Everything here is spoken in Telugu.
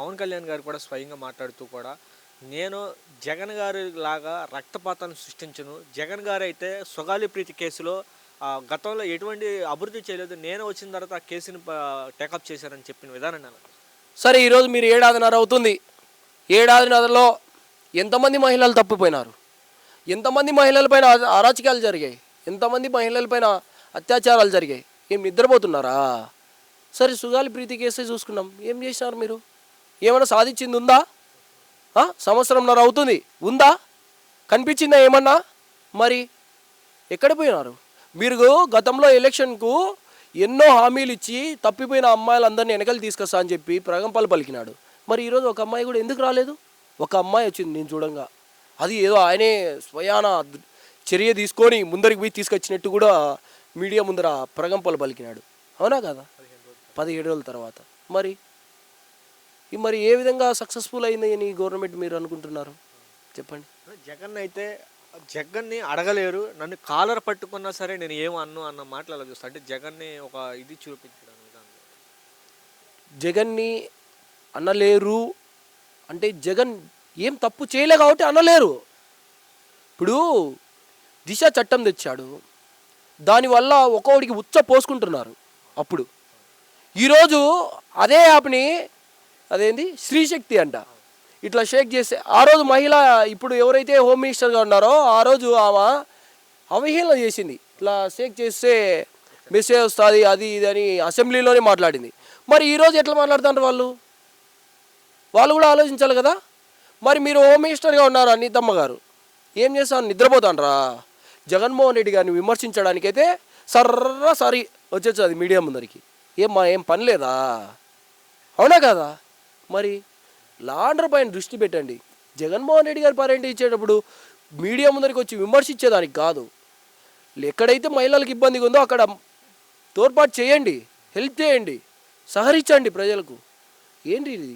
పవన్ కళ్యాణ్ గారు కూడా స్వయంగా మాట్లాడుతూ కూడా నేను జగన్ గారి లాగా రక్తపాతాన్ని సృష్టించను. జగన్ గారు అయితే సుగాలి ప్రీతి కేసులో ఆ, గతంలో ఎటువంటి అభివృద్ధి చేయలేదు. నేను వచ్చిన తర్వాత ఆ కేసుని టేకప్ చేశారని చెప్పిన విధానం సరే ఈరోజు మీరు ఏడాదిన్నర అవుతుంది. ఏడాదిన్నరలో ఎంతమంది మహిళలు తప్పిపోయినారు? ఎంతమంది మహిళలపైన అరాచకాలు జరిగాయి? ఎంతమంది మహిళలపైన అత్యాచారాలు జరిగాయి? ఏం నిద్రపోతున్నారా? సరే సుగాలి ప్రీతి కేసే చూసుకున్నాం. ఏం చేసినారు మీరు? ఏమైనా సాధించింది ఉందా సంవత్సరంన్నర అవుతుంది. ఉందా? కనిపించిందా ఏమన్నా? మరి ఎక్కడ పోయినారు? మీరు గతంలో ఎలక్షన్కు ఎన్నో హామీలు ఇచ్చి తప్పిపోయిన అమ్మాయిలందరినీ వెనకలు తీసుకొస్తా అని చెప్పి ప్రగంపాలు పలికినాడు. మరి ఈరోజు ఒక అమ్మాయి కూడా ఎందుకు రాలేదు? ఒక అమ్మాయి వచ్చింది నేను చూడంగా. అది ఏదో ఆయనే స్వయాన చర్య తీసుకొని ముందరికి పోయి తీసుకొచ్చినట్టు కూడా మీడియా ముందర ప్రగంపాలు పలికినాడు. అవునా కదా? పదిహేడు రోజుల తర్వాత. మరి మరి ఏ విధంగా సక్సెస్ఫుల్ అయింది అని గవర్నమెంట్ మీరు అనుకుంటున్నారు? చెప్పండి. జగన్ అయితే జగన్ని అడగలేరు నన్ను కాలర్ పట్టుకున్నా సరే నేను ఏం అన్ను అన్న మాటలు అలా చూస్తాను అంటే జగన్ని ఒక ఇది చూపించడం జగన్ని అనలేరు అంటే జగన్ ఏం తప్పు చేయలే కాబట్టి అనలేరు. ఇప్పుడు దిశ చట్టం తెచ్చాడు దానివల్ల ఒక్కొక్కడికి ఉచ్చ పోసుకుంటున్నారు అప్పుడు. ఈరోజు అదే యాప్ని అదేంది? స్త్రీశక్తి అంట. ఇట్లా షేక్ చేస్తే ఆ రోజు మహిళ ఇప్పుడు ఎవరైతే హోమ్ మినిస్టర్గా ఉన్నారో ఆ రోజు ఆమె అవహేళన చేసింది. ఇట్లా షేక్ చేస్తే మెసేజ్ వస్తుంది అది ఇది అని అసెంబ్లీలోనే మాట్లాడింది. మరి ఈరోజు ఎట్లా మాట్లాడుతున్నారు వాళ్ళు? వాళ్ళు కూడా ఆలోచించాలి కదా. మరి మీరు హోమ్ మినిస్టర్గా ఉన్నారు అనితమ్మ గారు? ఏం చేస్తాను? నిద్రపోతానరా జగన్మోహన్ రెడ్డి గారిని విమర్శించడానికైతే సర్ర సరి వచ్చేస్తుంది అది మీడియా ముందరికి. ఏం మా ఏం పని లేదా? అవునా కదా? మరి లాండర్ పైన దృష్టి పెట్టండి. జగన్మోహన్ రెడ్డి గారు పర్యటన ఇచ్చేటప్పుడు మీడియా ముందరికి వచ్చి విమర్శించేదానికి కాదు. ఎక్కడైతే మహిళలకు ఇబ్బందిగా ఉందో అక్కడ తోడ్పాటు చేయండి హెల్ప్ చేయండి సహరించండి ప్రజలకు. ఏంటి ఇది?